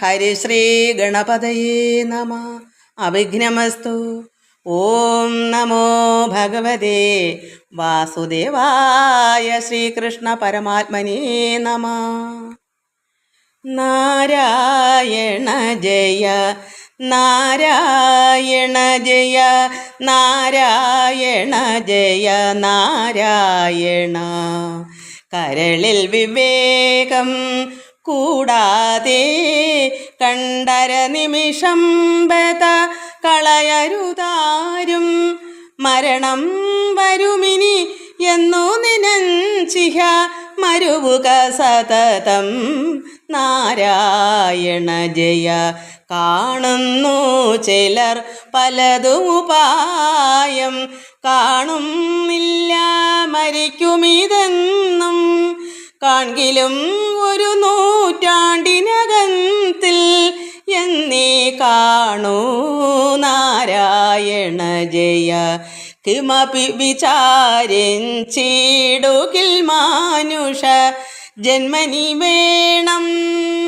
ഹരിശ്രീ ഗണപതയേ നമ അവിഘ്നമസ്തു ഓം നമോ ഭഗവതേ വാസുദേവായ ശ്രീകൃഷ്ണ പരമാത്മനേ നമ നാരായണ ജയ നാരായണ ജയ നാരായണ ജയ നാരായണ കരളിൽ വിവേകം കൂടാതെ കണ്ടര നിമിഷം ബത കളയരുതാരും. മരണം വരുമിനി എന്നു നിനഞ്ചിഹ മരുവുക സതതം. നാരായണ ജയ കാണുന്നു ചിലർ പലതും ഉപായം. കാണുന്നില്ല മരിക്കുമിതെന്നും കാൺകിലും ഒരു നൂറ്റാണ്ടിനകത്തിൽ കാണൂ നാരായണ ജയ. കിമപി വിചാരിച്ചിടുകിൽ മാനുഷ. ജന്മനി വേണം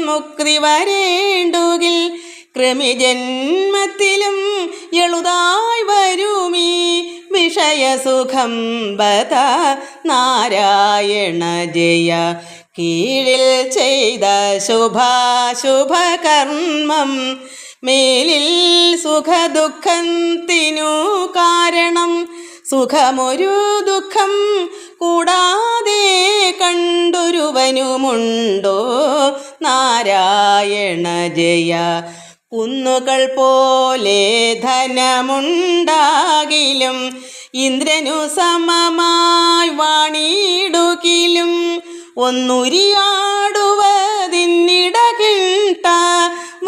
മുക്തി വരേണ്ടുകിൽ കൃമിജന്മത്തിലും എളുതായി വരുമീ. വിഷയസുഖം ബത നാരായണ ജയ. കീഴിൽ ചെയ്ത ശുഭാശുഭകർമ്മം മേലിൽ സുഖദുഃഖത്തിനു കാരണം. സുഖമൊരു ദുഃഖം കൂടാതെ കണ്ടൊരുവനുമുണ്ടോ? നാരായണ ജയ. കുന്നുകൾ പോലെ ധനമുണ്ടാകിലും ഇന്ദ്രനു സമമായി വാണിടുകിലും ഒന്നുരിയാടുവതിന്നിടകിട്ട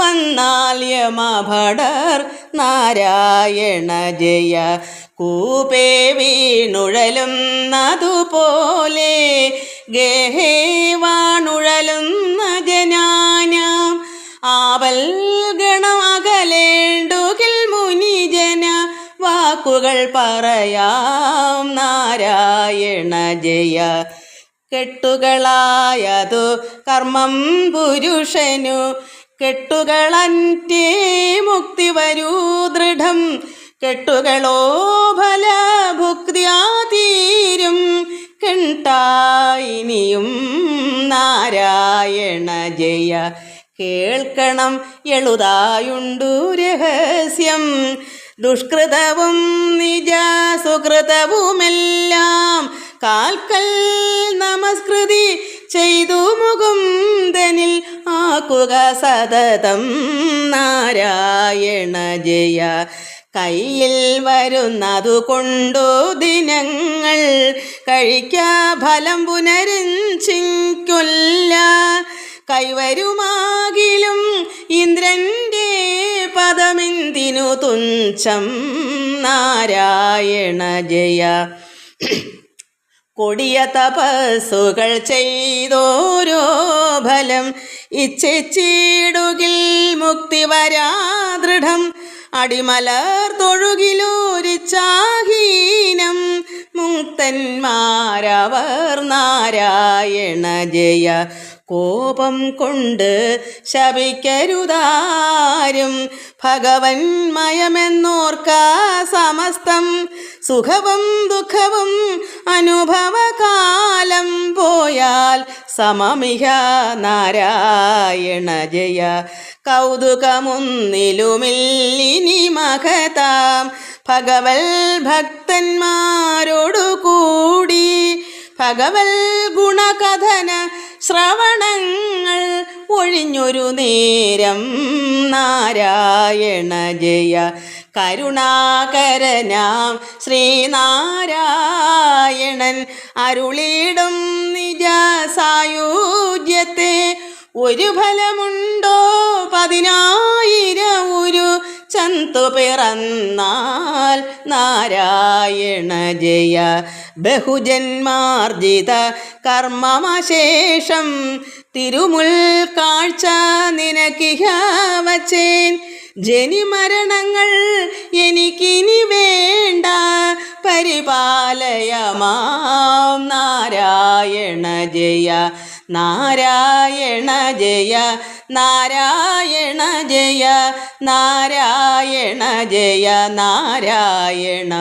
വന്നാൽ യമഭടർ നാരായണ ജയ. കൂപേ വീണുഴലും വീണുഴലുന്നതുപോലെ ഗേഹേ വാണുഴലുന്ന ജനാനാം. ആവൽ ഗണമകലേണ്ടുകിൽ മുനിജന. വാക്കുകൾ പറയാം നാരായണ ജയ. കെട്ടുകളായതു കർമ്മം പുരുഷനു. കെട്ടുകളറ്റേ മുക്തി വരൂ ദൃഢം. കെട്ടുകളോ ഫലഭുക്തിയാതീരും. കെട്ടായിനിയും നാരായണ ജയ. കേൾക്കണം എളുതായുണ്ടു രഹസ്യം. ദുഷ്കൃതവും നിജ സുകൃതവുമെല്ലാം കാൽക്കൽ നമസ്കൃതി ചെയ്തു മുകുന്ദനിൽ ആക്കുക സതതം നാരായണ ജയ. കയ്യിൽ വരുന്നതു കൊണ്ടു ദിനങ്ങൾ കഴിക്ക ഫലം പുനരഞ്ചിക്കൊല്ല. കൈവരുമാകിലും ഇന്ദ്രന്റെ പദമെന്തിനു തുഞ്ചം നാരായണ ജയ. കൊടിയ തപസ്സുകൾ ചെയ്തോരോ ഫലം. ഇച്ഛിച്ചിടുകിൽ മുക്തി വരാ ദൃഢം. അടിമലർ തൊഴുകിലൂരിച്ചാഹീനം. മുക്തന്മാരവർ നാരായണ ജയ. കോപം കൊണ്ട് ശപിക്കരുതാരും. ഭഗവൻ മയമെന്നോർക്ക സമസ്തം. സുഖവും ദുഃഖവും അനുഭവകാലം പോയാൽ സമമിഹ നാരായണ ജയ. കൗതുകമൊന്നിലുമില്ലിനി മഹതാം. ഭഗവൽ ഭക്തന്മാരോടു കൂടി ഭഗവൽ ഗുണകഥന ശ്രവണങ്ങൾ ഒഴിഞ്ഞൊരു നേരം നാരായണ ജയ. കരുണാകരനാം ശ്രീനാരായണൻ അരുളിടും നിജ സായുജ്യത്തെ ഒരു ഫലമുണ്ടോ പതിനായിരം ഒരു ചന്തു പിറന്നാൽ നാരായണ ജയ. ബഹുജന്മാർജിത കർമ്മമശേഷം തിരുമുൽ കാഴ്ച നിനക്കിഹ വച്ചേൻ. ജനിമരണങ്ങൾ എനിക്കിനി വേണ്ട. പരിപാലയമാം. നാരായണ ജയ നാരായണ ജയ നാരായണ ജയ നാരായണ ജയ നാരായണ.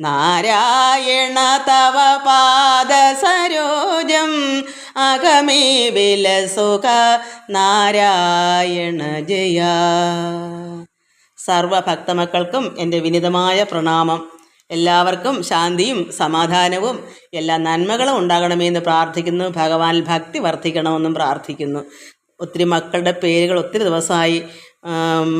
നാരായണ തവ പാദസരോജം അകമേ വിലസുഖ നാരായണ ജയ. സർവഭക്തമക്കൾക്കും എന്റെ വിനിതമായ പ്രണാമം. എല്ലാവർക്കും ശാന്തിയും സമാധാനവും എല്ലാ നന്മകളും ഉണ്ടാകണമെന്ന് പ്രാർത്ഥിക്കുന്നു. ഭഗവാൻ ഭക്തി വർദ്ധിക്കണമെന്നും പ്രാർത്ഥിക്കുന്നു. ഒത്തിരി മക്കളുടെ പേരുകൾ ഒത്തിരി ദിവസമായി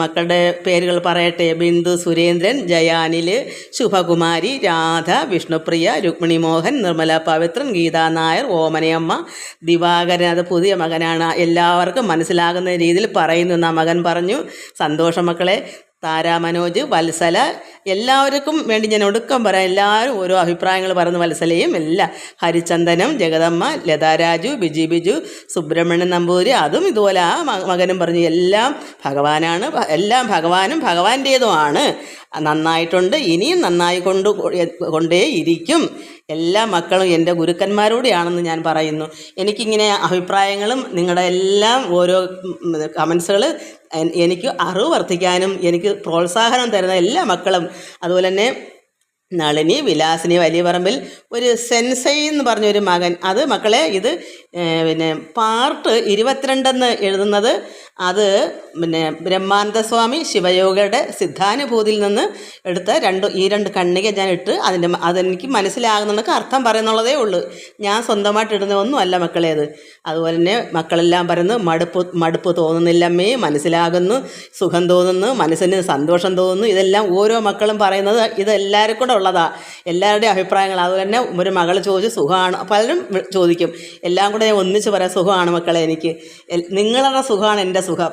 മക്കളുടെ പേരുകൾ പറയട്ടെ. ബിന്ദു സുരേന്ദ്രൻ ജയാനിൽ ശുഭകുമാരി രാധ വിഷ്ണുപ്രിയ രുക്മിണി മോഹൻ നിർമ്മല പവിത്രൻ ഗീതാ നായർ ഓമനയമ്മ ദിവാകരൻ. അത് പുതിയ മകനാണ്. എല്ലാവർക്കും മനസ്സിലാകുന്ന രീതിയിൽ പറയുന്നു എന്നാ മകൻ പറഞ്ഞു. സന്തോഷം മക്കളെ. താരാ മനോജ് വത്സല. എല്ലാവർക്കും വേണ്ടി ഞാൻ ഒടുക്കം പറയാം. എല്ലാവരും ഓരോ അഭിപ്രായങ്ങൾ പറയുന്ന വത്സലയും എല്ലാം ഹരിചന്ദനം ജഗദമ്മ ലതാരാജു ബിജി ബിജു സുബ്രഹ്മണ്യൻ നമ്പൂരി അതും ഇതുപോലെ ആ മകനും പറഞ്ഞു എല്ലാം ഭഗവാനാണ്. എല്ലാം ഭഗവാനും ഭഗവാന്റേതുമാണ്. നന്നായിട്ടുണ്ട്. ഇനിയും നന്നായി കൊണ്ട് കൊണ്ടേ ഇരിക്കും എല്ലാ മക്കളും എന്റെ ഗുരുക്കന്മാരോടെയാണെന്ന് ഞാൻ പറയുന്നു. എനിക്കിങ്ങനെ അഭിപ്രായങ്ങളും നിങ്ങളുടെ എല്ലാം ഓരോ കമൻസുകൾ എനിക്ക് അറിവ് വർദ്ധിക്കാനും എനിക്ക് പ്രോത്സാഹനം തരുന്ന എല്ലാ മക്കളും. അതുപോലെ തന്നെ നളിനി വിലാസിനി വലിയ പറമ്പിൽ ഒരു സെൻസൈ എന്ന് പറഞ്ഞൊരു മകൻ. അത് മക്കളെ ഇത് പിന്നെ പാർട്ട് ഇരുപത്തിരണ്ടെന്ന് എഴുതുന്നത് അത് പിന്നെ ബ്രഹ്മാനന്ദസ്വാമി ശിവയോഗയുടെ സിദ്ധാനുഭൂതിയിൽ നിന്ന് എടുത്ത രണ്ട് ഈ രണ്ട് കണ്ണിക ഞാൻ ഇട്ട് അതിന്റെ അതെനിക്ക് മനസ്സിലാകുന്നുണ്ടൊക്കെ അർത്ഥം പറയുന്നുള്ളതേ ഉള്ളൂ. ഞാൻ സ്വന്തമായിട്ട് ഇടുന്ന ഒന്നുമല്ല മക്കളെ അത്. അതുപോലെ തന്നെ മക്കളെല്ലാം പറയുന്നു മടുപ്പ് മടുപ്പ് തോന്നുന്നില്ലമ്മേ മനസ്സിലാകുന്നു സുഖം തോന്നുന്നു മനസ്സിന് സന്തോഷം തോന്നുന്നു. ഇതെല്ലാം ഓരോ മക്കളും പറയുന്നത് ഇത് എല്ലാവർക്കും കൂടെ ഉള്ളതാണ് എല്ലാവരുടെയും അഭിപ്രായങ്ങൾ അതുപോലെ തന്നെ ഒരു മകൾ ചോദിച്ച് സുഖമാണ്. പലരും ചോദിക്കും. എല്ലാം കൂടെ ഞാൻ ഒന്നിച്ച് പറയാം സുഖമാണ് മക്കളെ എനിക്ക്. നിങ്ങളുടെ സുഖമാണ് എന്റെ സുഖം.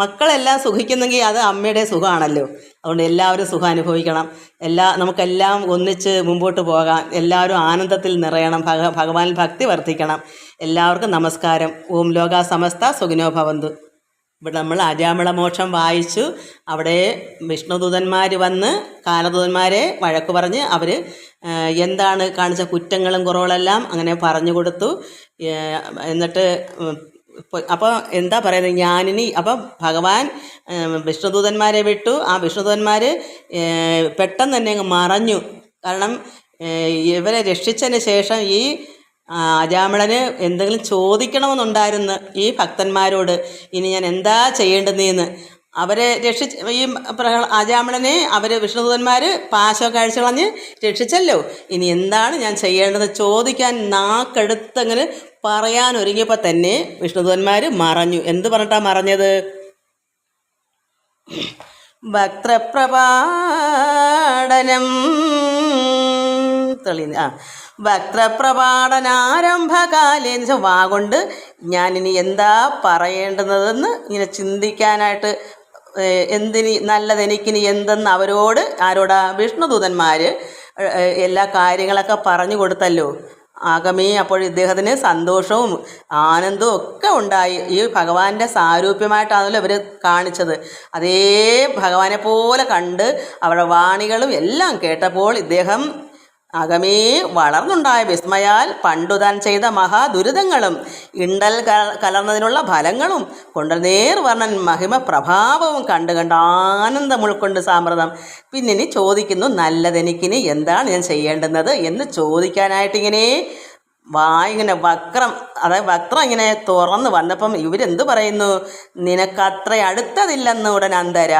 മക്കളെല്ലാം സുഖിക്കുന്നെങ്കിൽ അത് അമ്മയുടെ സുഖമാണല്ലോ അതുകൊണ്ട് എല്ലാവരും സുഖം അനുഭവിക്കണം. എല്ലാ നമുക്കെല്ലാം ഒന്നിച്ച് മുമ്പോട്ട് പോകാം. എല്ലാവരും ആനന്ദത്തിൽ നിറയണം. ഭഗ ഭഗവാൻ ഭക്തി വർദ്ധിക്കണം. എല്ലാവർക്കും നമസ്കാരം. ഓം ലോക സമസ്ത സുഖിനോ ഭവന്തു. ഇവിടെ നമ്മൾ അജാമിളമോക്ഷം വായിച്ചു. അവിടെ വിഷ്ണുദൂതന്മാർ വന്ന് കാലദൂതന്മാരെ വഴക്ക് പറഞ്ഞ് അവർ എന്താണ് കാണിച്ച കുറ്റങ്ങളും കുറവുകളെല്ലാം അങ്ങനെ പറഞ്ഞു കൊടുത്തു. എന്നിട്ട് അപ്പോൾ എന്താ പറയുന്നത്? ഞാനിനി അപ്പം ഭഗവാൻ വിഷ്ണുദൂതന്മാരെ വിട്ടു. ആ വിഷ്ണുദൂതന്മാർ പെട്ടെന്ന് തന്നെ അങ്ങ് മറഞ്ഞു. കാരണം ഇവരെ രക്ഷിച്ചതിന് ശേഷം ഈ അജാമിളന് എന്തെങ്കിലും ചോദിക്കണമെന്നുണ്ടായിരുന്നു ഈ ഭക്തന്മാരോട്. ഇനി ഞാൻ എന്താ ചെയ്യേണ്ടതെന്ന്. അവരെ രക്ഷിച്ച് ഈ അജാമിളനെ അവർ വിഷ്ണുദൂതന്മാർ പാശമൊക്കെ അഴിച്ചു കളഞ്ഞ് രക്ഷിച്ചല്ലോ. ഇനി എന്താണ് ഞാൻ ചെയ്യേണ്ടത്? ചോദിക്കാൻ നാക്കെടുത്തങ്ങനെ പറയാൻ ഒരുങ്ങിയപ്പോൾ തന്നെ വിഷ്ണുദൂതന്മാർ മറഞ്ഞു. എന്ത് പറഞ്ഞിട്ടാണ് മറഞ്ഞത്? ഭക്തപ്രപാടനം തെളി ആ വെച്ചാൽ വാ കൊണ്ട് ഞാനിനി എന്താ പറയേണ്ടുന്നതെന്ന് ഇങ്ങനെ ചിന്തിക്കാനായിട്ട് എന്തിനി നല്ലത് എനിക്കിനി എന്തെന്ന് അവരോട് ആരോടാ വിഷ്ണുദൂതന്മാർ എല്ലാ കാര്യങ്ങളൊക്കെ പറഞ്ഞു കൊടുത്തല്ലോ. ആഗമേ അപ്പോൾ ഇദ്ദേഹത്തിന് സന്തോഷവും ആനന്ദവും ഒക്കെ ഉണ്ടായി. ഈ ഭഗവാന്റെ സാരൂപ്യമായിട്ടാണല്ലോ ഇവർ കാണിച്ചത്. അതേ ഭഗവാനെ പോലെ കണ്ട് അവരുടെ വാണികളും എല്ലാം കേട്ടപ്പോൾ ഇദ്ദേഹം അകമേ വളർന്നുണ്ടായ വിസ്മയാൽ പണ്ടു താൻ ചെയ്ത മഹാദുരിതങ്ങളും ഇണ്ടൽ കല കലർന്നതിനുള്ള ഫലങ്ങളും കൊണ്ട് നേർവർണൻ മഹിമ പ്രഭാവവും കണ്ടു കണ്ട് ആനന്ദം ഉൾക്കൊണ്ട് സാമ്രതം. പിന്നെ ചോദിക്കുന്നു നല്ലതെനിക്കിനി എന്താണ് ഞാൻ ചെയ്യേണ്ടുന്നത് എന്ന് ചോദിക്കാനായിട്ടിങ്ങനെ വായിങ്ങനെ വക്രം അതായത് വക്രം ഇങ്ങനെ തുറന്ന് വന്നപ്പം ഇവരെന്ത് പറയുന്നു? നിനക്കത്ര അടുത്തതില്ലെന്ന് ഉടൻ അന്തര.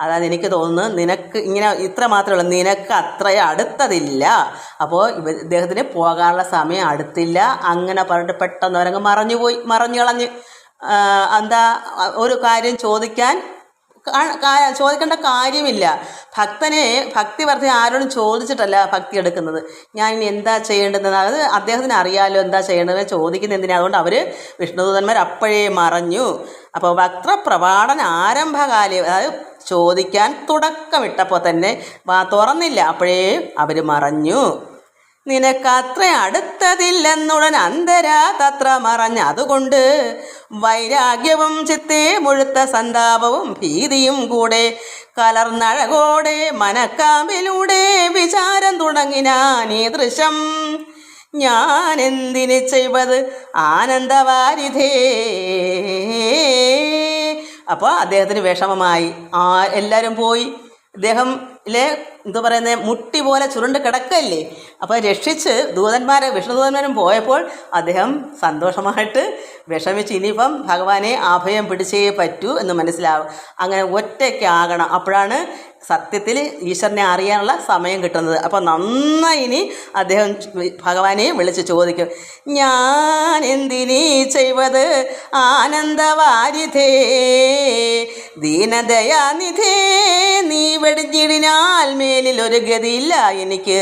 അതായത് എനിക്ക് തോന്നുന്നു നിനക്ക് ഇങ്ങനെ ഇത്ര മാത്രമേ ഉള്ളൂ. നിനക്ക് അത്ര അടുത്തതില്ല. അപ്പോൾ ഇവ ഇദ്ദേഹത്തിന് പോകാനുള്ള സമയം അടുത്തില്ല. അങ്ങനെ പറഞ്ഞിട്ട് പെട്ടെന്ന് അവരങ്ങ് മറഞ്ഞു പോയി മറഞ്ഞു കളഞ്ഞ് എന്താ ഒരു കാര്യം ചോദിക്കാൻ ചോദിക്കേണ്ട കാര്യമില്ല. ഭക്തനെ ഭക്തി വർദ്ധി ആരോടും ചോദിച്ചിട്ടല്ല ഭക്തി എടുക്കുന്നത്. ഞാൻ ഇനി എന്താ ചെയ്യേണ്ടതെന്ന് അത് അദ്ദേഹത്തിന് അറിയാലോ എന്താ ചെയ്യേണ്ടതെന്ന് ചോദിക്കുന്ന എന്തിനാ. അതുകൊണ്ട് അവർ വിഷ്ണുദൂതന്മാർ അപ്പോഴേ മറഞ്ഞു. അപ്പോൾ വക്രപ്രപാടന ആരംഭകാലം അതായത് ചോദിക്കാൻ തുടക്കമിട്ടപ്പോൾ തന്നെ തുറന്നില്ല. അപ്പോഴേ അവർ മറഞ്ഞു. നിനക്കത്ര അടുത്തതില്ലെന്നുടൻ അന്തരാ തത്ര മറഞ്ഞ അതുകൊണ്ട് വൈരാഗ്യവും ചിത്തെ മുഴുത്ത സന്താപവും ഭീതിയും കൂടെ കലർന്നഴകോടെ മനക്കാമ്പിലൂടെ വിചാരം തുടങ്ങിനാൻ ഈ ദൃശ്യം ഞാൻ എന്തിന് ചെയ്വത്? ആനന്ദവാരിധേ. അപ്പോൾ അദ്ദേഹത്തിന് വിഷമമായി. ആ എല്ലാവരും പോയി. അദ്ദേഹം എന്താ പറയുന്നത് മുട്ടി പോലെ ചുരുണ്ട് കിടക്കല്ലേ? അപ്പോൾ രക്ഷിച്ച് ദൂതന്മാരെ വിഷ്ണുദൂതന്മാരും പോയപ്പോൾ അദ്ദേഹം സന്തോഷമായിട്ട് വിഷമിച്ച് ഇനിയിപ്പം ഭഗവാനെ അഭയം പിടിച്ചേ പറ്റൂ എന്ന് മനസ്സിലാവും. അങ്ങനെ ഒറ്റയ്ക്കാകണം അപ്പോഴാണ് സത്യത്തിൽ ഈശ്വരനെ അറിയാനുള്ള സമയം കിട്ടുന്നത്. അപ്പോൾ നന്നായി ഇനി അദ്ദേഹം ഭഗവാനെ വിളിച്ച് ചോദിക്കും ഞാൻ എന്തിനീ ചെയ്വത്? ആനന്ദവാരിധേ ദീനദയാനിധേ നീ വെടിഞ്ഞിടിനാൽ മേലിൽ ഒരു ഗതിയില്ല എനിക്ക്.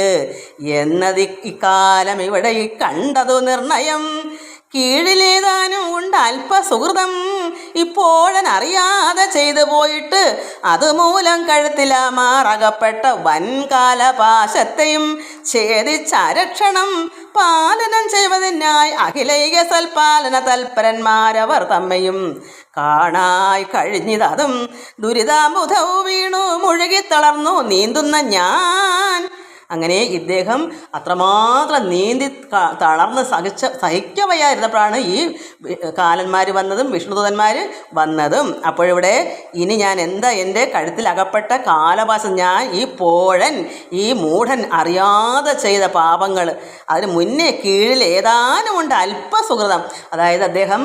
എന്നത് ഇക്കാലം ഇവിടെ കണ്ടതു നിർണയം. കീഴിലേതാനും ഉണ്ട് അല്പസുഹൃതം ഇപ്പോഴനറിയാതെ ചെയ്തു പോയിട്ട് അതുമൂലം കഴുത്തിലാമാറകപ്പെട്ട വൻകാലപാശത്തെയും ഛേദിച്ചരക്ഷണം പാലനം ചെയ്വതിനായി അഖിലൈക സൽപാലന തൽപരന്മാരവർ തമ്മയും കാണായി കഴിഞ്ഞിതതും ദുരിതാമുധവും വീണു മുഴുകിത്തളർന്നു നീന്തുന്ന ഞാൻ. അങ്ങനെ ഇദ്ദേഹം അത്രമാത്രം നീന്തി തളർന്ന് സഹിച്ച സഹിക്കവയ്യായിരുന്നപ്പോഴാണ് ഈ കാലന്മാർ വന്നതും വിഷ്ണുദൂതന്മാർ വന്നതും. അപ്പോഴിവിടെ ഇനി ഞാൻ എന്താ എന്റെ കഴുത്തിൽ അകപ്പെട്ട കാലവാസം? ഞാൻ ഈ പോഴൻ ഈ മൂഢൻ അറിയാതെ ചെയ്ത പാപങ്ങൾ അതിന് മുന്നേ കീഴിൽ ഏതാനും ഉണ്ട് അല്പസുഹൃതം അതായത് അദ്ദേഹം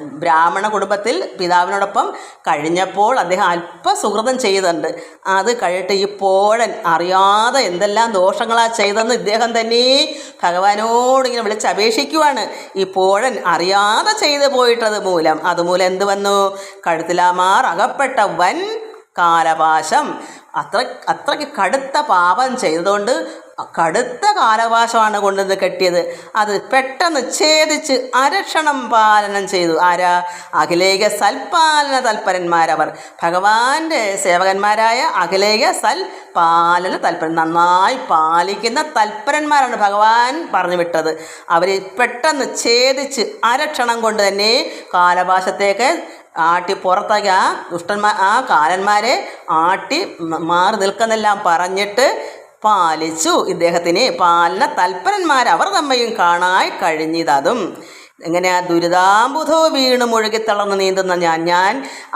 ബ്രാഹ്മണ കുടുംബത്തിൽ പിതാവിനോടൊപ്പം കഴിഞ്ഞപ്പോൾ അദ്ദേഹം അല്പ സുഹൃതം ചെയ്തിട്ടുണ്ട്. അത് കഴിഞ്ഞിട്ട് ഈ പോഴൻ അറിയാതെ എന്തെല്ലാം ദോഷങ്ങളാണ് ചെയ്തതെന്ന് ഇദ്ദേഹം തന്നെ ഭഗവാനോട് ഇങ്ങനെ വിളിച്ച് അപേക്ഷിക്കുവാണ്. ഈ പോഴൻ അറിയാതെ ചെയ്തു പോയിട്ടത് മൂലം. അതുമൂലം എന്ത് വന്നു? കഴുത്തിലാമാർ അകപ്പെട്ട വൻ കാലപാശം. അത്ര അത്രയ്ക്ക് കടുത്ത പാപം ചെയ്തതുകൊണ്ട് കടുത്ത കാലവാശമാണ് കൊണ്ടുവന്ന് കെട്ടിയത്. അത് പെട്ടെന്ന് ഛേദിച്ച് അരക്ഷണം പാലനം ചെയ്തു. ആരാ? അഖിലേക സൽപാലന തൽപരന്മാരവർ. ഭഗവാന്റെ സേവകന്മാരായ അഖിലേക സൽ പാലന തൽപരൻ നന്നായി പാലിക്കുന്ന തൽപരന്മാരാണ് ഭഗവാൻ പറഞ്ഞു വിട്ടത്. അവർ പെട്ടെന്ന് ഛേദിച്ച് അരക്ഷണം കൊണ്ട് തന്നെ കാലവാശത്തേക്ക് ആട്ടി പുറത്താക്കി ആ ദുഷ്ടന്മാർ ആ കാലന്മാരെ ആട്ടി മാറി നിൽക്കുന്നെല്ലാം പറഞ്ഞിട്ട് പാലിച്ചു. ഇദ്ദേഹത്തിന് പാലന തൽപരന്മാർ അവർ തമ്മയും കാണായി കഴിഞ്ഞിതതും. എങ്ങനെ ആ വീണ് മുഴുകിത്തളർന്ന് നീന്തുന്ന ഞാൻ ഞാൻ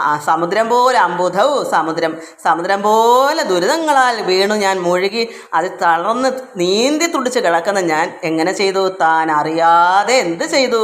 ആ സമുദ്രം പോലെ അമ്പുധവും സമുദ്രം സമുദ്രം പോലെ ദുരിതങ്ങളാൽ വീണു ഞാൻ മുഴുകി അത് തളർന്ന് നീന്തി തുടിച്ച് കിടക്കുന്ന ഞാൻ എങ്ങനെ ചെയ്തു? താൻ അറിയാതെ എന്ത് ചെയ്തു?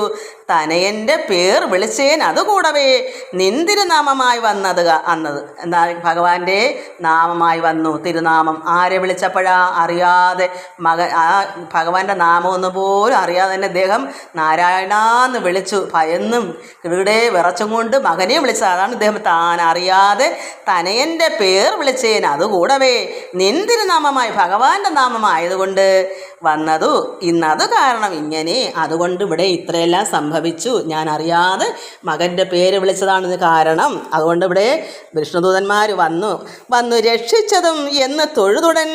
തനയന്റെ പേർ വിളിച്ചേൻ അതുകൂടവേ. നിന്തിരുനാമമായി വന്നത് അന്നത്. എന്താ ഭഗവാന്റെ നാമമായി വന്നു. തിരുനാമം ആരെ വിളിച്ചപ്പോഴാ? അറിയാതെ മക ആ ഭഗവാന്റെ നാമമൊന്നു പോലും അറിയാതെ തന്നെ അദ്ദേഹം നാരായണാന്ന് വിളിച്ചു. ഭയന്നും ഇവിടെ വിറച്ചും കൊണ്ട് മകനെ വിളിച്ചത്. അതാണ് ഇദ്ദേഹം താൻ അറിയാതെ തനയന്റെ പേർ വിളിച്ചേൻ അതുകൂടവേ. നിന്തിരുനാമമായി ഭഗവാന്റെ നാമമായതുകൊണ്ട് വന്നതു ഇന്നത് കാരണം ഇങ്ങനെ. അതുകൊണ്ട് ഇവിടെ ഇത്രയെല്ലാം സംഭവിച്ചു ഞാൻ അറിയാതെ മകന്റെ പേര് വിളിച്ചതാണിത് കാരണം അതുകൊണ്ട് ഇവിടെ വിഷ്ണുദൂതന്മാർ വന്നു. വന്നു രക്ഷിച്ചതും എന്ന് തൊഴുതുടൻ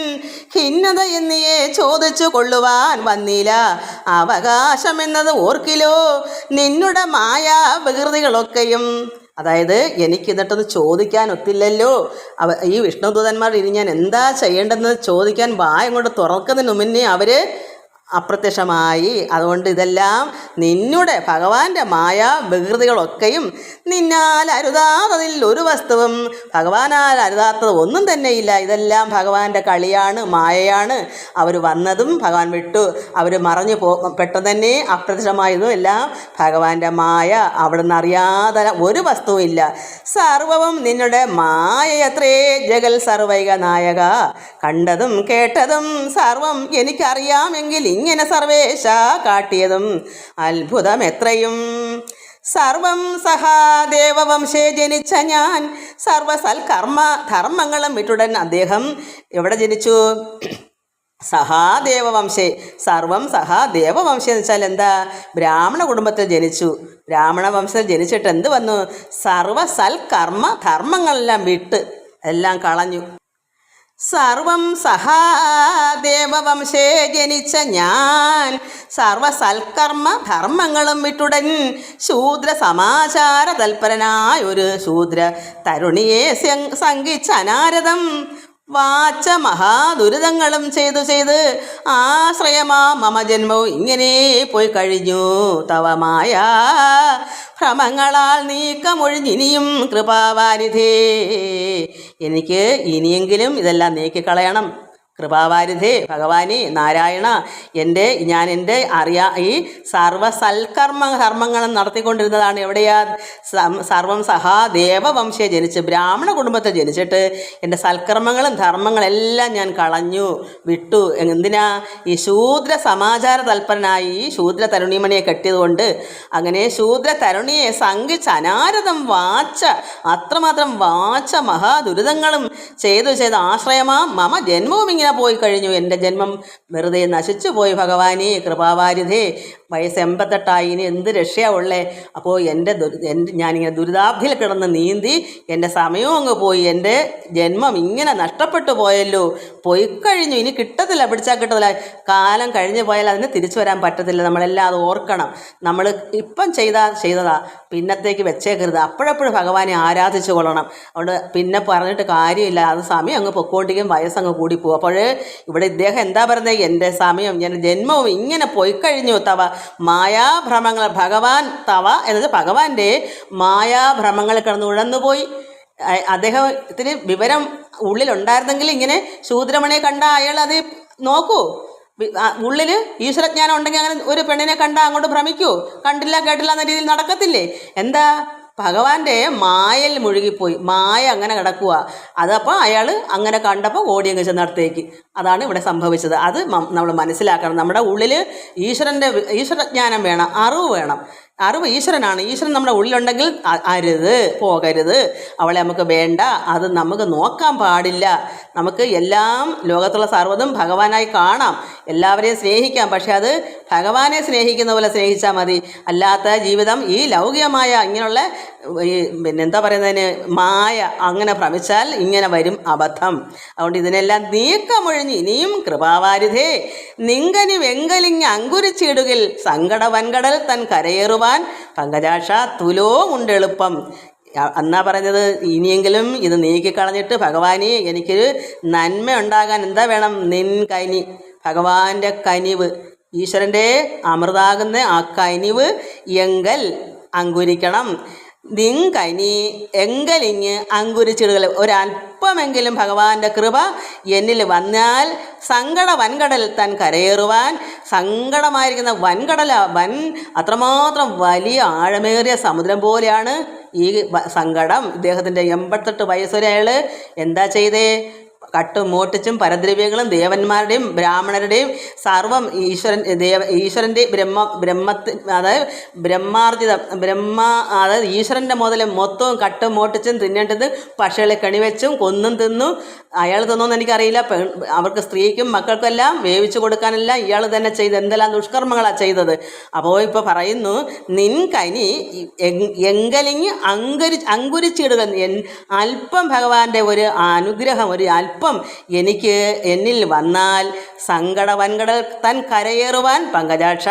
ഖിന്നത എന്നിയെ ചോദിച്ചു കൊള്ളുവാൻ വന്നില്ല. അവകാശം എന്നത് ഓർക്കിലോ? നിന്നുടെ മായാ വികൃതികളൊക്കെയും. അതായത് എനിക്ക് എന്നിട്ടൊന്ന് ചോദിക്കാൻ ഒത്തില്ലല്ലോ. അവ ഈ വിഷ്ണുദൂതന്മാർ ഇനി ഞാൻ എന്താ ചെയ്യേണ്ടതെന്ന് ചോദിക്കാൻ വായം കൊണ്ട് തുറക്കുന്നതിന് മുന്നേ അവർ അപ്രത്യക്ഷമായി. അതുകൊണ്ട് ഇതെല്ലാം നിന്നുടെ ഭഗവാന്റെ മായ വികൃതികളൊക്കെയും നിന്നാൽ അരുതാത്തതിൽ ഒരു വസ്തുവും ഭഗവാനാൽ അരുതാത്തത് ഒന്നും തന്നെയില്ല. ഇതെല്ലാം ഭഗവാന്റെ കളിയാണ് മായയാണ്. അവർ വന്നതും ഭഗവാൻ വിട്ടു. അവർ മറഞ്ഞു പോ പെട്ടെന്ന് തന്നെ അപ്രത്യക്ഷമായതും എല്ലാം ഭഗവാന്റെ മായ അവിടുന്ന് അറിയാതെ ഒരു വസ്തുവും ഇല്ല. സർവവും നിന്നുടെ മായയത്രേ ജഗൽ സർവൈക നായക കണ്ടതും കേട്ടതും സർവം എനിക്കറിയാമെങ്കിൽ ഇങ്ങനെ സർവേശ കാട്ടിയതും അത്ഭുതം എത്രയും സർവം സഹാദേവവംശേ ജനിച്ച ഞാൻ സർവസൽകർമ്മ ധർമ്മങ്ങളും വിട്ടുടൻ അദ്ദേഹം എവിടെ ജനിച്ചു? സഹാദേവവംശേ സർവം സഹാദേവവംശം എന്ന് വെച്ചാൽ എന്താ? ബ്രാഹ്മണ കുടുംബത്തിൽ ജനിച്ചു. ബ്രാഹ്മണ വംശത്തിൽ ജനിച്ചിട്ട് എന്ത് വന്നു? സർവസൽകർമ്മ ധർമ്മങ്ങളെല്ലാം വിട്ട് എല്ലാം കളഞ്ഞു. സർവം സഹാദേവവംശേ ജനിച്ച ഞാൻ. സർവ സൽക്കർമ്മ ധർമ്മങ്ങളും വിട്ടുടൻ ശൂദ്ര സമാചാര തൽപരനായൊരു ശൂദ്ര തരുണിയെ സംഘിച്ച അനാരദം വാച്ച മഹാദുരിതങ്ങളും ചെയ്തു ചെയ്ത് ആശ്രയമാ മമ ജന്മവും ഇങ്ങനെ പോയി കഴിഞ്ഞു. തവമായ ഭ്രമങ്ങളാൽ നീക്കമൊഴിഞ്ഞിനിയും കൃപാവാരിധേ. എനിക്ക് ഇനിയെങ്കിലും ഇതെല്ലാം നീക്കിക്കളയണം. കൃപാവാരിധേ ഭഗവാനി നാരായണ എന്റെ ഞാൻ എന്റെ അറിയാ ഈ സർവസൽക്കർമ്മ കർമ്മങ്ങൾ നടത്തിക്കൊണ്ടിരുന്നതാണ് എവിടെയാ? സർവം സഹാ ദേവവംശയെ ജനിച്ച് ബ്രാഹ്മണ കുടുംബത്തെ ജനിച്ചിട്ട് എന്റെ സൽക്കർമ്മങ്ങളും ധർമ്മങ്ങളെല്ലാം ഞാൻ കളഞ്ഞു വിട്ടു. എന്തിനാ? ഈ ശൂദ്ര സമാചാര തൽപരനായി ഈ ശൂദ്ര തരുണിമണിയെ കെട്ടിയതുകൊണ്ട് അങ്ങനെ ശൂദ്ര തരുണിയെ സംഘിച്ച് അനാരതം വാച്ച അത്രമാത്രം വാച്ച മഹാദുരിതങ്ങളും ചെയ്തു ചെയ്ത് ആശ്രയമാ മമ ജന്മവും ഇങ്ങനെ പോയി കഴിഞ്ഞു. എന്റെ ജന്മം വെറുതെ നശിച്ചു പോയി ഭഗവാനേ കൃപാവാരിധേ. വയസ്സ് എൺപത്തെട്ടായി ഇനി എന്ത് രക്ഷയാണ് ഉള്ളേ? അപ്പോൾ എന്റെ ദുരി എന്റെ ഞാനിങ്ങനെ ദുരിതാബ്ധിയിൽ കിടന്ന് നീന്തി എന്റെ സമയവും അങ്ങ് പോയി. എന്റെ ജന്മം ഇങ്ങനെ നഷ്ടപ്പെട്ടു പോയല്ലോ. പോയി കഴിഞ്ഞു. ഇനി കിട്ടത്തില്ല. പിടിച്ചാൽ കിട്ടത്തില്ല. കാലം കഴിഞ്ഞു പോയാൽ അതിന് തിരിച്ചു വരാൻ പറ്റത്തില്ല. നമ്മളെല്ലാം അത് ഓർക്കണം. നമ്മൾ ഇപ്പം ചെയ്താ ചെയ്തതാ. പിന്നത്തേക്ക് വെച്ചേക്കരുത്. അപ്പോഴപ്പോഴും ഭഗവാനെ ആരാധിച്ചു കൊള്ളണം. അതുകൊണ്ട് പിന്നെ പറഞ്ഞിട്ട് കാര്യമില്ല. അത് സമയം അങ്ങ് പൊക്കോണ്ടിരിക്കും വയസ്സങ്ങ് കൂടിപ്പോകും അപ്പോൾ ഇവിടെ ഇദ്ദേഹം എന്താ പറയുന്നത് എന്റെ സമയം എന്റെ ജന്മവും ഇങ്ങനെ പോയി കഴിഞ്ഞു. തവ മായാഭ്രമങ്ങൾ ഭഗവാൻ തവ എന്നത് ഭഗവാന്റെ മായാഭ്രമങ്ങൾ കിടന്ന് ഉഴന്നുപോയി. അദ്ദേഹത്തിന് വിവരം ഉള്ളിലുണ്ടായിരുന്നെങ്കിൽ ഇങ്ങനെ ശൂദ്രമണിയെ കണ്ട അയാൾ അത് നോക്കൂ. ഉള്ളിൽ ഈശ്വരജ്ഞാനം ഉണ്ടെങ്കിൽ അങ്ങനെ ഒരു പെണ്ണിനെ കണ്ടാൽ അങ്ങോട്ട് ഭ്രമിക്കൂ. കണ്ടില്ല കേട്ടില്ല എന്ന രീതിയിൽ നടക്കത്തില്ലേ? എന്താ? ഭഗവാന്റെ മായൽ മുഴുകിപ്പോയി. മായ അങ്ങനെ കിടക്കുക അതപ്പോൾ അയാൾ അങ്ങനെ കണ്ടപ്പോൾ ഓടി ഓടിയങ്ങ് ചെന്നടത്തേക്ക് അതാണ് ഇവിടെ സംഭവിച്ചത്. അത് നമ്മൾ മനസ്സിലാക്കണം. നമ്മുടെ ഉള്ളിൽ ഈശ്വരന്റെ ഈശ്വരജ്ഞാനം വേണം. അറിവ് വേണം. അറിവ് ഈശ്വരനാണ്. ഈശ്വരൻ നമ്മുടെ ഉള്ളിലുണ്ടെങ്കിൽ അരുത് പോകരുത്. അവളെ നമുക്ക് വേണ്ട. അത് നമുക്ക് നോക്കാൻ പാടില്ല. നമുക്ക് എല്ലാം ലോകത്തുള്ള സർവതും ഭഗവാനായി കാണാം. എല്ലാവരെയും സ്നേഹിക്കാം. പക്ഷെ അത് ഭഗവാനെ സ്നേഹിക്കുന്ന പോലെ സ്നേഹിച്ചാൽ മതി. അല്ലാത്ത ജീവിതം ഈ ലൗകികമായ ഇങ്ങനെയുള്ള ഈ പിന്നെ എന്താ പറയുന്നതിന് മായ അങ്ങനെ ഭ്രമിച്ചാൽ ഇങ്ങനെ വരും അബദ്ധം. അതുകൊണ്ട് ഇതിനെല്ലാം നീക്കമൊഴിഞ്ഞ് ഇനിയും കൃപാവാരിധേ. നിങ്കനി വെങ്കലിങ് അങ്കുരിച്ചിടുകിൽ സങ്കട വൻകടൽ തൻ കരയേറുവാൻ പങ്കജാക്ഷ തുലോ ഉണ്ട് എളുപ്പം. എന്നാ പറഞ്ഞത് ഇനിയെങ്കിലും ഇത് നീക്കിക്കളഞ്ഞിട്ട് ഭഗവാനെ എനിക്കൊരു നന്മ ഉണ്ടാകാൻ എന്താ വേണം? നിൻ കനി ഭഗവാന്റെ കനിവ്. ഈശ്വരന്റെ അമൃതാകുന്ന ആ കനിവ് എങ്കൽ അങ്കുരിക്കണം. നിങ്കനി എങ്കലിങ് അങ്കുരിച്ചിടുകൾ ഒരല്പമെങ്കിലും ഭഗവാന്റെ കൃപ എന്നിൽ വന്നാൽ സങ്കട വൻകടൽ തൻ കരയേറുവാൻ സങ്കടമായിരിക്കുന്ന വൻകടല വൻ അത്രമാത്രം വലിയ ആഴമേറിയ സമുദ്രം പോലെയാണ് ഈ സങ്കടം. ഇദ്ദേഹത്തിന്റെ എൺപത്തെട്ട് വയസ്സുവരെ അയാൾ എന്താ ചെയ്തേ? കട്ടും മോട്ടിച്ചും പരദ്രവ്യങ്ങളും ദേവന്മാരുടെയും ബ്രാഹ്മണരുടെയും സർവം ഈശ്വരൻ ദേവ ഈശ്വരന്റെ ബ്രഹ്മ ബ്രഹ്മത്തി അതായത് ബ്രഹ്മാർജിതം ബ്രഹ്മ അതായത് ഈശ്വരന്റെ മുതൽ മൊത്തവും കട്ടും മോട്ടിച്ചും തിന്നേണ്ടത് പക്ഷികളെ കണിവെച്ചും കൊന്നും തിന്നു. അയാൾ തിന്നോന്ന് എനിക്കറിയില്ല. അവർക്ക് സ്ത്രീക്കും മക്കൾക്കെല്ലാം വേവിച്ചു കൊടുക്കാനല്ല ഇയാൾ തന്നെ ചെയ്ത് എന്തെല്ലാം ദുഷ്കർമ്മങ്ങളാണ് ചെയ്തത്. അപ്പോൾ ഇപ്പോൾ പറയുന്നു നിൻ കനി എങ്- എങ്കലിങ് അങ്കുരി അങ്കുരിച്ചിടുക. അല്പം ഭഗവാന്റെ ഒരു അനുഗ്രഹം ഒരു അല്പം എനിക്ക് എന്നിൽ വന്നാൽ സങ്കട വൻകടൽ തൻ കരയേറുവാൻ പങ്കജാക്ഷ.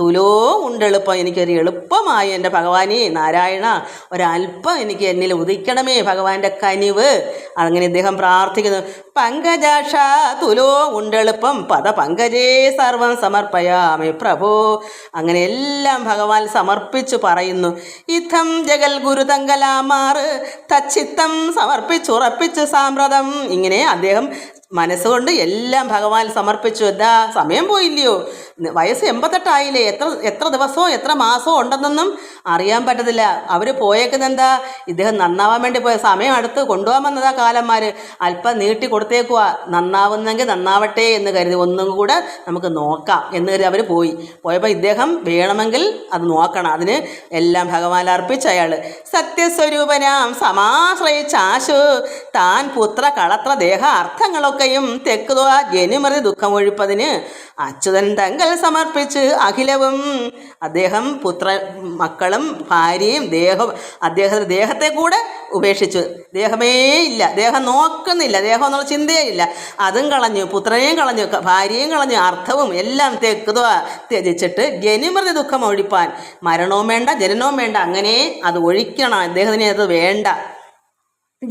തുലോ ഉണ്ടെളുപ്പം. എനിക്കൊരു എളുപ്പമായി എന്റെ ഭഗവാനെ നാരായണ ഒരല്പം എനിക്ക് എന്നിൽ ഉദിക്കണമേ ഭഗവാന്റെ കനിവ്. അങ്ങനെ ഇദ്ദേഹം പ്രാർത്ഥിക്കുന്നു. പങ്കജാക്ഷ തുലോ ഉണ്ടെളുപ്പം. പദ പങ്കജേ സർവം സമർപ്പയാമേ പ്രഭോ. അങ്ങനെ എല്ലാം ഭഗവാൻ സമർപ്പിച്ചു പറയുന്നു. ഇത്തം ജഗൽ ഗുരുതങ്കലാമാർ തച്ചിത്തം സമർപ്പിച്ചുറപ്പിച്ചു സാമ്പ്രതം ഇങ്ങനെ അദ്ദേഹം മനസ്സുകൊണ്ട് എല്ലാം ഭഗവാൻ സമർപ്പിച്ചു. എന്താ? സമയം പോയില്ലയോ? വയസ്സ് എൺപത്തെട്ടായില്ലേ? എത്ര എത്ര ദിവസമോ എത്ര മാസമോ ഉണ്ടെന്നൊന്നും അറിയാൻ പറ്റത്തില്ല. അവർ പോയേക്കുന്നത് എന്താ? ഇദ്ദേഹം നന്നാവാൻ വേണ്ടി പോയ സമയം അടുത്ത് കൊണ്ടുപോകാൻ വന്നതാ കാലന്മാർ അല്പം നീട്ടി കൊടുത്തേക്കുക നന്നാവുന്നെങ്കിൽ നന്നാവട്ടെ എന്ന് കരുതി. ഒന്നും കൂടെ നമുക്ക് നോക്കാം എന്ന് കരുതി അവർ പോയി. പോയപ്പോൾ ഇദ്ദേഹം വേണമെങ്കിൽ അത് നോക്കണം. അതിന് എല്ലാം ഭഗവാൻ അർപ്പിച്ച അയാൾ സത്യസ്വരൂപനാം സമാശ്രയിച്ചാശു. താൻ പുത്ര കളത്ര ദേഹ അർത്ഥങ്ങളൊക്കെയും ജനുമറി ദുഃഖം ദുഃഖമൊഴിപ്പതിന് അച്യുതൻ തങ്കൽ സമർപ്പിച്ച് അഖിലവും അദ്ദേഹം പുത്ര മക്കളും ഭാര്യയും ദേഹം അദ്ദേഹത്തിന്റെ ദേഹത്തെ കൂടെ ഉപേക്ഷിച്ചു. ദേഹമേ ഇല്ല. ദേഹം നോക്കുന്നില്ല. ദേഹം എന്നുള്ള ചിന്തയേ ഇല്ല. അതും കളഞ്ഞു. പുത്രനെയും കളഞ്ഞു. ഭാര്യയും കളഞ്ഞു. അർത്ഥവും എല്ലാം തെക്കുതോ ത്യജിച്ചിട്ട് ജനിമൃതി ദുഃഖം ഒഴിപ്പാൻ. മരണവും വേണ്ട ജനനവും വേണ്ട. അങ്ങനെ അത് ഒഴിക്കണം. അദ്ദേഹത്തിന് അത് വേണ്ട.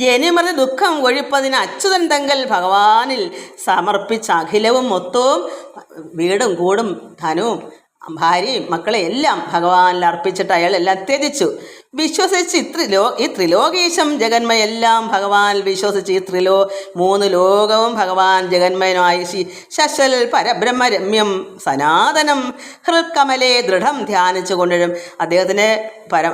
ജനിമൃതി ദുഃഖം ഒഴിപ്പതിന് അച്യുതൻ തങ്കൽ ഭഗവാനിൽ സമർപ്പിച്ച അഖിലവും മൊത്തവും വീടും കൂടും ധനവും ഭാര്യയും മക്കളെ എല്ലാം ഭഗവാനിൽ അർപ്പിച്ചിട്ട് അയാൾ എല്ലാം ത്യജിച്ചു. വിശ്വസിച്ച് ഇത്രിലോ ഈ ത്രിലോകീശം ജഗന്മയെല്ലാം ഭഗവാൻ വിശ്വസിച്ച് ഈ ത്രിലോ മൂന്ന് ലോകവും ഭഗവാൻ ജഗന്മയനായി ശി- ശശൽ പരബ്രഹ്മരമ്യം സനാതനം ഹൃത്കമലെ ദൃഢം ധ്യാനിച്ചു കൊണ്ടിടും അദ്ദേഹത്തിന് പര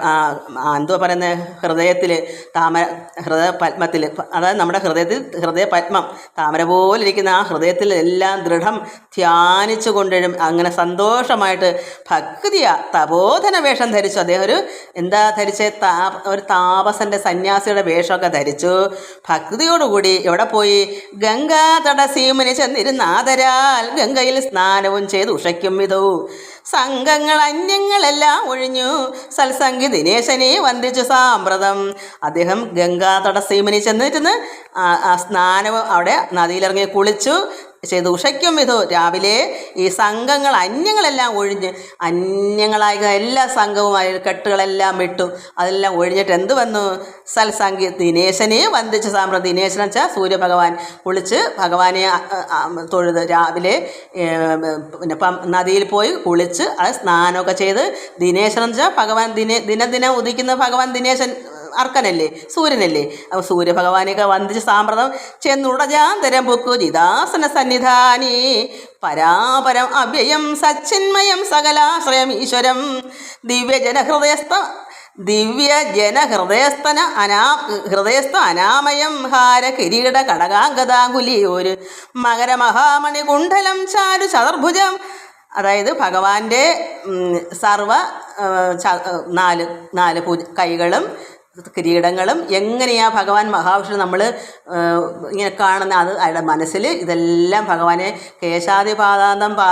എന്തോ പറയുന്നത്? ഹൃദയത്തിൽ താമര ഹൃദയ പത്മത്തിൽ അതായത് നമ്മുടെ ഹൃദയത്തിൽ ഹൃദയ പത്മം താമര പോലെ ഇരിക്കുന്ന ആ ഹൃദയത്തിൽ എല്ലാം ദൃഢം ധ്യാനിച്ചു കൊണ്ടിടും അങ്ങനെ സന്തോഷമായിട്ട് ഭക്തിയ തപോധന വേഷം ധരിച്ചു. അദ്ദേഹം ഒരു എന്താ താ ഒരു താപസന്റെ സന്യാസിയുടെ വേഷമൊക്കെ ധരിച്ചു. ഭക്തിയോടുകൂടി എവിടെ പോയി? ഗംഗാ തടസീമന് ചെന്നിരുന്ന ആദരാൽ ഗംഗയിൽ സ്നാനവും ചെയ്ത് ഉഷയ്ക്കും വിധു സംഘങ്ങൾ അന്യങ്ങളെല്ലാം ഒഴിഞ്ഞു. സത്സംഗി ദിനേശനെ വന്ദിച്ചു സാമ്പ്രതം. അദ്ദേഹം ഗംഗാ തടസീമനി ചെന്നിരുന്ന് ആ സ്നാനവും അവിടെ നദിയിലിറങ്ങി കുളിച്ചു. ചെയ്ത്. ഉഷയ്ക്കും ഇതോ. രാവിലെ ഈ സംഘങ്ങൾ അന്യങ്ങളെല്ലാം ഒഴിഞ്ഞ് അന്യങ്ങളായ എല്ലാ സംഘവുമായി കെട്ടുകളെല്ലാം ഇട്ടു അതെല്ലാം ഒഴിഞ്ഞിട്ട് എന്ത് വന്നു? സൽസംഗി ദിനേശനെ വന്ദിച്ച സാമ്പ്ര ദിനേശൻ വെച്ചാൽ സൂര്യഭഗവാൻ കുളിച്ച് ഭഗവാനെ തൊഴുത്. രാവിലെ പിന്നെ നദിയിൽ പോയി കുളിച്ച് അത് സ്നാനമൊക്കെ ചെയ്ത് ദിനേശൻ വെച്ചാൽ ഭഗവാൻ ദിന ദിനദിനം ഉദിക്കുന്ന ഭഗവാൻ ദിനേശൻ അർക്കനല്ലേ? സൂര്യനല്ലേ? അപ്പോൾ സൂര്യഭഗവാനെയൊക്കെ വന്ദിച്ച് സാമ്പ്രതം ചെന്നുടജാന്തരം പൊക്കു ജിദാസന സന്നിധാനി. പരാപരം അഭയം സച്ചിന്മയം സകലാശ്രയം ഈശ്വരം. ദിവ്യജനഹൃദയസ്ഥ ദിവ്യ ജനഹൃദയസ്ഥന അനാ ഹൃദയസ്ഥ അനാമയം ഹാര കിരീട കടകാംഗതാങ്കുലിയോര് മകരമഹാമണി കുണ്ഠലം ചാരു ചതുർഭുജം. അതായത് ഭഗവാന്റെ സർവ നാല് നാല് കൈകളും കിരീടങ്ങളും എങ്ങനെയാണ് ഭഗവാൻ മഹാവിഷ്ണു നമ്മൾ ഇങ്ങനെ കാണുന്ന അത് അയാളുടെ മനസ്സിൽ ഇതെല്ലാം ഭഗവാനെ കേശാദി പാദാന്തം പാ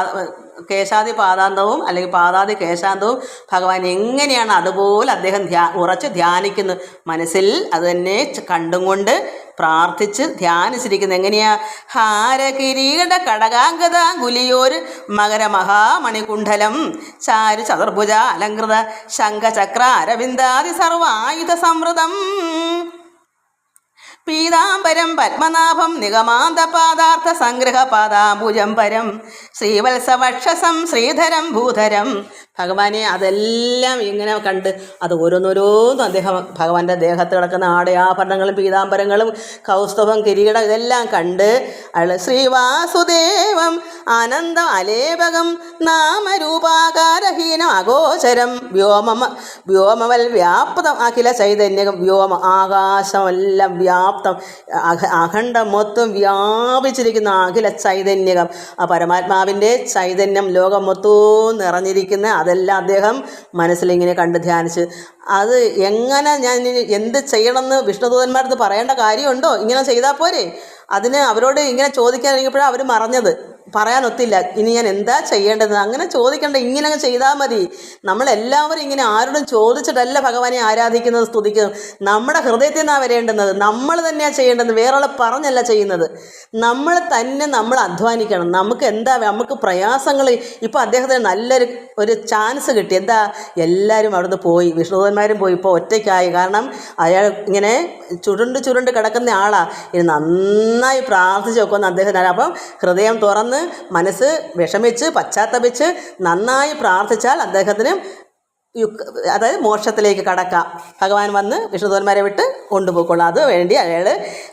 കേശാദി പാദാന്തവും അല്ലെങ്കിൽ പാദാദി കേശാന്തവും ഭഗവാൻ എങ്ങനെയാണ് അതുപോലെ അദ്ദേഹം ധ്യാ ഉറച്ച് ധ്യാനിക്കുന്നു. മനസ്സിൽ അത് തന്നെ കണ്ടും കൊണ്ട് പ്രാർത്ഥിച്ച് ധ്യാനിച്ചിരിക്കുന്നത് എങ്ങനെയാ? ഹാരകിരീട കടകാംഗതാങ്കുലിയോര് മകരമഹാമണികുണ്ഡലം ചാരു ചതുർഭുജ അലങ്കൃത ശംഖചക്ര അരവിന്ദാദി സർവായുധ സമൃതം. പീതാംബരം പത്മനാഭം നിഗമാന്ത പാദാർത്ഥ സംഗ്രഹ പാദാംബുജം പരം ശ്രീവത്സവക്ഷസം ശ്രീധരം ഭൂധരം ഭഗവാനെ അതെല്ലാം ഇങ്ങനെ കണ്ട് അത് ഓരോന്നോരോന്നും അദ്ദേഹം ഭഗവാന്റെ ദേഹത്ത് കിടക്കുന്ന ആടയാഭരണങ്ങളും പീതാംബരങ്ങളും കൗസ്തവം കിരീടം ഇതെല്ലാം കണ്ട് അയാൾ ശ്രീവാസുദേവം ആനന്ദം അലേപകം നാമരൂപാകാരഹീനം അഗോചരം വ്യോമമ വ്യോമവൽ വ്യാപ്തം അഖില ചൈതന്യം വ്യോമ ആകാശമെല്ലാം വ്യാപ്തം അഖ- അഖണ്ഡം മൊത്തം വ്യാപിച്ചിരിക്കുന്ന അഖില ചൈതന്യകം. ആ പരമാത്മാവിന്റെ ചൈതന്യം ലോകം മൊത്തവും നിറഞ്ഞിരിക്കുന്ന അതെല്ലാം അദ്ദേഹം മനസ്സിലിങ്ങനെ കണ്ട് ധ്യാനിച്ച്. അത് എങ്ങനെ ഞാൻ എന്ത് ചെയ്യണമെന്ന് വിഷ്ണുദൂതന്മാരത് പറയേണ്ട കാര്യമുണ്ടോ? ഇങ്ങനെ ചെയ്താൽ പോരെ. അതിന് അവരോട് ഇങ്ങനെ ചോദിക്കാൻ ഇറങ്ങിയപ്പോഴാണ് അവർ മറഞ്ഞത്. പറയാനൊത്തില്ല ഇനി ഞാൻ എന്താ ചെയ്യേണ്ടത്? അങ്ങനെ ചോദിക്കേണ്ട. ഇങ്ങനെ അങ്ങ് ചെയ്താൽ മതി. നമ്മളെല്ലാവരും ഇങ്ങനെ ആരോടും ചോദിച്ചിട്ടല്ല ഭഗവാനെ ആരാധിക്കുന്നത് സ്തുതിക്കുന്നത്. നമ്മുടെ ഹൃദയത്തിൽ നിന്നാണ് വരേണ്ടുന്നത്. നമ്മൾ തന്നെയാണ് ചെയ്യേണ്ടത്. വേറൊരാളെ പറഞ്ഞല്ല ചെയ്യുന്നത്. നമ്മൾ തന്നെ നമ്മൾ അധ്വാനിക്കണം. നമുക്ക് എന്താ നമുക്ക് പ്രയാസങ്ങൾ. ഇപ്പോൾ അദ്ദേഹത്തിന് നല്ലൊരു ഒരു ചാൻസ് കിട്ടി. എന്താ? എല്ലാവരും അവിടുന്ന് പോയി. വിഷ്ണുദന്മാരും പോയി. ഇപ്പോൾ ഒറ്റയ്ക്കായി. കാരണം അയാൾ ഇങ്ങനെ ചുരുണ്ട് ചുരുണ്ട് കിടക്കുന്ന ആളാണ് ഇത് നന്നായി പ്രാർത്ഥിച്ച് വെക്കുമെന്ന് അദ്ദേഹത്തിന് അപ്പം ഹൃദയം തുറന്ന് മനസ്സ് വിഷമിച്ച് പശ്ചാത്തപിച്ച് നന്നായി പ്രാർത്ഥിച്ചാൽ അദ്ദേഹത്തിന് അതായത് മോക്ഷത്തിലേക്ക് കടക്കാം. ഭഗവാൻ വന്ന് വിഷ്ണുദോന്മാരെ വിട്ട് കൊണ്ടുപോയിക്കൊള്ളാം അത് വേണ്ടി അയാൾ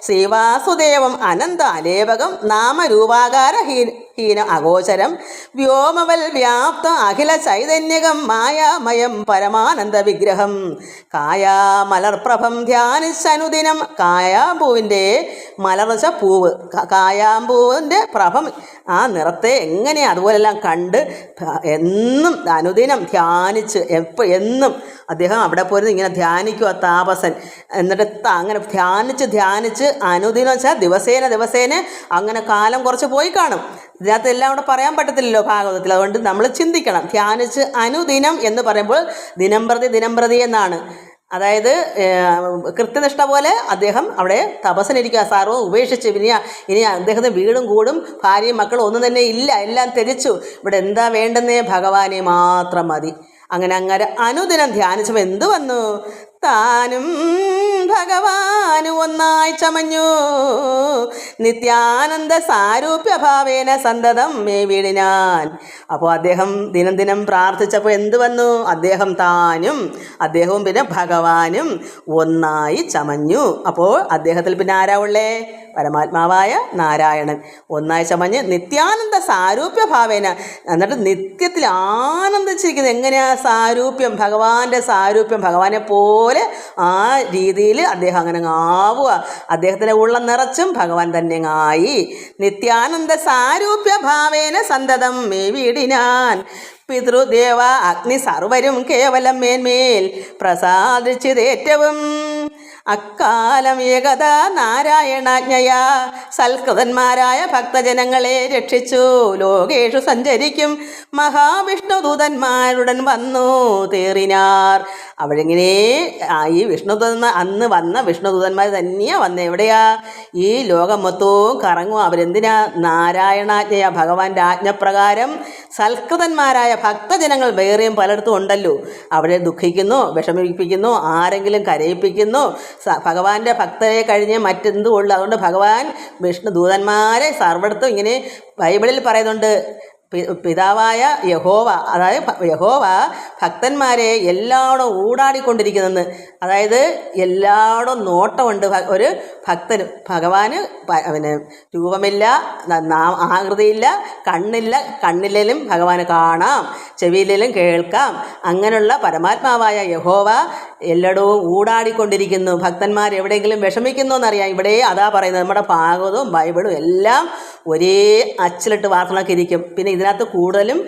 ശ്രീവാസുദേവം അനന്ത അലേപകം നാമരൂപാകാരഹീ ഹീന അഗോചരം. വ്യോമവൽ വ്യാപ്ത അഖില ചൈതന്യകം മായാമയം പരമാനന്ദ വിഗ്രഹം. കായാമലർപ്രഭം ധ്യാനിച്ചനുദിനം കായാമ്പൂവിന്റെ മലർച്ച പൂവ്. കായാമ്പൂവിന്റെ പ്രഭം ആ നിറത്തെ എങ്ങനെ അതുപോലെല്ലാം കണ്ട് എന്നും അനുദിനം ധ്യാനിച്ച് എപ്പോൾ എന്നും അദ്ദേഹം അവിടെ പോയിരുന്നു ഇങ്ങനെ ധ്യാനിക്കുക താപസൻ. എന്നിട്ട് അങ്ങനെ ധ്യാനിച്ച് ധ്യാനിച്ച് അനുദിനം വെച്ചാൽ ദിവസേന ദിവസേന അങ്ങനെ കാലം കുറച്ച് പോയി കാണും. ഇതിനകത്ത് എല്ലാം കൂടെ പറയാൻ പറ്റത്തില്ലല്ലോ ഭാഗവതത്തിൽ. അതുകൊണ്ട് നമ്മൾ ചിന്തിക്കണം. ധ്യാനിച്ച് അനുദിനം എന്ന് പറയുമ്പോൾ ദിനം പ്രതി ദിനം പ്രതി എന്നാണ്. അതായത് കൃത്യനിഷ്ഠ പോലെ അദ്ദേഹം അവിടെ തപസ്സിനിരിക്കുക സർവം ഉപേക്ഷിച്ച് ഇനി ഇനി അദ്ദേഹത്തിന് വീടും കൂടും ഭാര്യയും മക്കളും ഒന്നും തന്നെ ഇല്ല. എല്ലാം തിരിച്ചു ഇവിടെ എന്താ വേണ്ടെന്നേ? ഭഗവാനെ മാത്രം മതി. അങ്ങനെ അങ്ങനെ അനുദിനം ധ്യാനിച്ചപ്പോൾ എന്ത് വന്നു? താനും ഭഗവാന് ഒന്നായി ചമഞ്ഞു. നിത്യാനന്ദ സാരൂപ്യഭാവേന സന്തതം മേ വീടിനാൻ. അപ്പോൾ അദ്ദേഹം ദിനം ദിനം പ്രാർത്ഥിച്ചപ്പോൾ എന്ത് വന്നു? അദ്ദേഹം താനും അദ്ദേഹവും പിന്നെ ഭഗവാനും ഒന്നായി ചമഞ്ഞു. അപ്പോൾ അദ്ദേഹത്തിൽ പിന്നെ ആരാ ഉള്ളേ? പരമാത്മാവായ നാരായണൻ. ഒന്നായി ചമഞ്ഞ് നിത്യാനന്ദ സാരൂപ്യ ഭാവേന. എന്നിട്ട് നിത്യത്തിൽ ആനന്ദിച്ചിരിക്കുന്നത് എങ്ങനെയാ സാരൂപ്യം? ഭഗവാന്റെ സാരൂപ്യം ഭഗവാനെ പോലെ ആ രീതിയിൽ അദ്ദേഹം അങ്ങനെ അങ്ങ് ആവുക. അദ്ദേഹത്തിന്റെ ഉള്ളം നിറച്ചും ഭഗവാൻ തന്നെ ആയി നിത്യാനന്ദ സാരൂപ്യ ഭാവേന സന്തതം മേ വീടിനാൻ. പിതൃദേവ അഗ്നി സർവരും കേവലം മേന്മേൽ പ്രസാദിച്ചതേറ്റവും. അക്കാലം ഏകത നാരായണാജ്ഞയാ. സൽകൃതന്മാരായ ഭക്തജനങ്ങളെ രക്ഷിച്ചു. ലോകേഷു സഞ്ചരിക്കും. മഹാവിഷ്ണുദൂതന്മാരുടൻ വന്നു തേറിനാർ. അവഴിങ്ങനെ ആ ഈ വിഷ്ണുദൂതന്മാർ അന്ന് വന്ന വിഷ്ണുദൂതന്മാർ തന്നെയാ വന്നത് എവിടെയാ? ഈ ലോകം മൊത്തവും കറങ്ങും. അവരെന്തിനാ? നാരായണാജ്ഞയ. ഭഗവാന്റെ ആജ്ഞപ്രകാരം സൽകൃതന്മാരായ ഭക്തജനങ്ങൾ വേറെയും പലയിടത്തും ഉണ്ടല്ലോ. അവരെ ദുഃഖിക്കുന്നു വിഷമിപ്പിക്കുന്നു ആരെങ്കിലും കരയിപ്പിക്കുന്നു. ഭഗവാന്റെ ഭക്തരെ കഴിഞ്ഞ് മറ്റെന്തും ഉള്ളു. അതുകൊണ്ട് ഭഗവാൻ വിഷ്ണു ദൂതന്മാരെ സർവടത്തും ഇങ്ങനെ ബൈബിളിൽ പറയുന്നുണ്ട്. പിതാവായ യഹോവ അതായത് യഹോവ ഭക്തന്മാരെ എല്ലായിടും ഊടാടിക്കൊണ്ടിരിക്കുന്നെന്ന്. അതായത് എല്ലായിടും നോട്ടമുണ്ട് ഒരു ഭക്തന്. ഭഗവാന് പിന്നെ രൂപമില്ല ആകൃതിയില്ല കണ്ണില്ല കണ്ണിലും ഭഗവാന് കാണാം ചെവിയിലും കേൾക്കാം. അങ്ങനെയുള്ള പരമാത്മാവായ യഹോവ എല്ലായിടവും ഊടാടിക്കൊണ്ടിരിക്കുന്നു. ഭക്തന്മാർ എവിടെയെങ്കിലും വിഷമിക്കുന്നു എന്നറിയാം ഇവിടെ അതാ പറയുന്നത് നമ്മുടെ ഭാഗവതവും ബൈബിളും എല്ലാം ഒരേ അച്ചിലിട്ട് വാർത്തകളൊക്കെ ഇരിക്കും പിന്നെ ഇതിനകത്ത് കൂടുതലും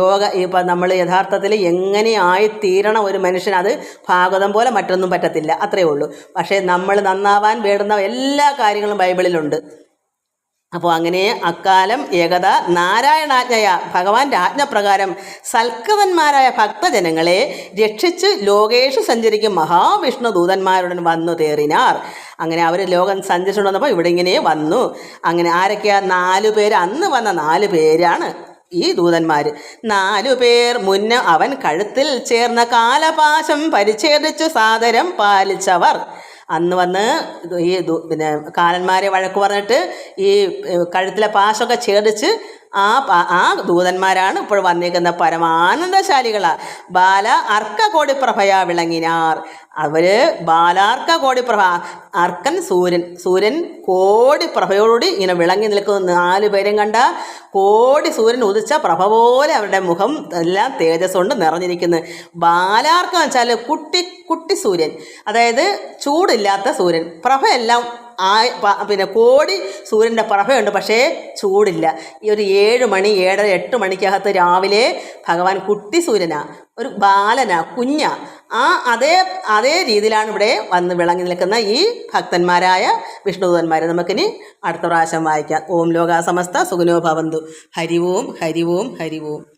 യോഗ ഇപ്പം നമ്മൾ യഥാർത്ഥത്തിൽ എങ്ങനെയായി തീരണം ഒരു മനുഷ്യൻ അത് ഭാഗവതം പോലെ മറ്റൊന്നും പറ്റത്തില്ല. അത്രയേ ഉള്ളൂ. പക്ഷേ നമ്മൾ നന്നാവാൻ വേണ്ടുന്ന എല്ലാ കാര്യങ്ങളും ബൈബിളിലുണ്ട്. അപ്പോൾ അങ്ങനെ അക്കാലം ഏകത നാരായണാജ്ഞയ ഭഗവാന്റെ ആജ്ഞപ്രകാരം സൽക്കവന്മാരായ ഭക്തജനങ്ങളെ രക്ഷിച്ച് ലോകേഷു സഞ്ചരിക്കും മഹാവിഷ്ണു ദൂതന്മാരുടൻ വന്നു തേറിനാർ. അങ്ങനെ അവർ ലോകം സഞ്ചരിച്ചുകൊണ്ട് വന്നപ്പോൾ ഇവിടെ ഇങ്ങനെ വന്നു. അങ്ങനെ ആരൊക്കെയാ? നാലു പേര്. അന്ന് വന്ന നാല് പേരാണ് ഈ ദൂതന്മാർ നാലു പേർ മുന്ന അവൻ കഴുത്തിൽ ചേർന്ന കാലപാശം പരിച്ഛേദിച്ചു സാദരം പാലിച്ചവർ. അന്ന് വന്ന് ഈ പിന്നെ കാലന്മാരെ വഴക്ക് പറഞ്ഞിട്ട് ഈ കഴുത്തിലെ പാശമൊക്കെ ഛേദിച്ച് ആ ആ ദൂതന്മാരാണ് ഇപ്പോൾ വന്നിരിക്കുന്ന പരമാനന്ദശാലികളാ. ബാല അർക്ക കോടിപ്രഭയാ വിളങ്ങിനാർ. അവർ ബാലാർക്ക കോടിപ്രഭ അർക്കൻ സൂര്യൻ സൂര്യൻ കോടി പ്രഭയോടുകൂടി ഇങ്ങനെ വിളങ്ങി നിൽക്കുന്ന നാല് പേരും കണ്ട കോടി സൂര്യൻ ഉദിച്ച പ്രഭ പോലെ അവരുടെ മുഖം എല്ലാം തേജസ് കൊണ്ട് നിറഞ്ഞിരിക്കുന്നു. ബാലാർക്കം വെച്ചാൽ കുട്ടി കുട്ടി സൂര്യൻ അതായത് ചൂടില്ലാത്ത സൂര്യൻ. പ്രഭയെല്ലാം ആ പിന്നെ കോടി സൂര്യന്റെ പ്രഭയുണ്ട് പക്ഷേ ചൂടില്ല. ഈ ഒരു ഏഴ് മണി ഏഴര എട്ട് മണിക്കകത്ത് രാവിലെ ഭഗവാൻ കുട്ടി സൂര്യനാ ഒരു ബാലനാ കുഞ്ഞ ആ അതേ അതേ രീതിയിലാണ് ഇവിടെ വന്ന് വിളങ്ങി നിൽക്കുന്ന ഈ ഭക്തന്മാരായ വിഷ്ണുദൂതന്മാർ നമുക്കിനി അടുത്ത പ്രാവശ്യം വായിക്കാം. ഓം ലോകാസമസ്ത സുഖനോ ഭവന്തു. ഹരി ഓം ഹരി ഓം ഹരി ഓം.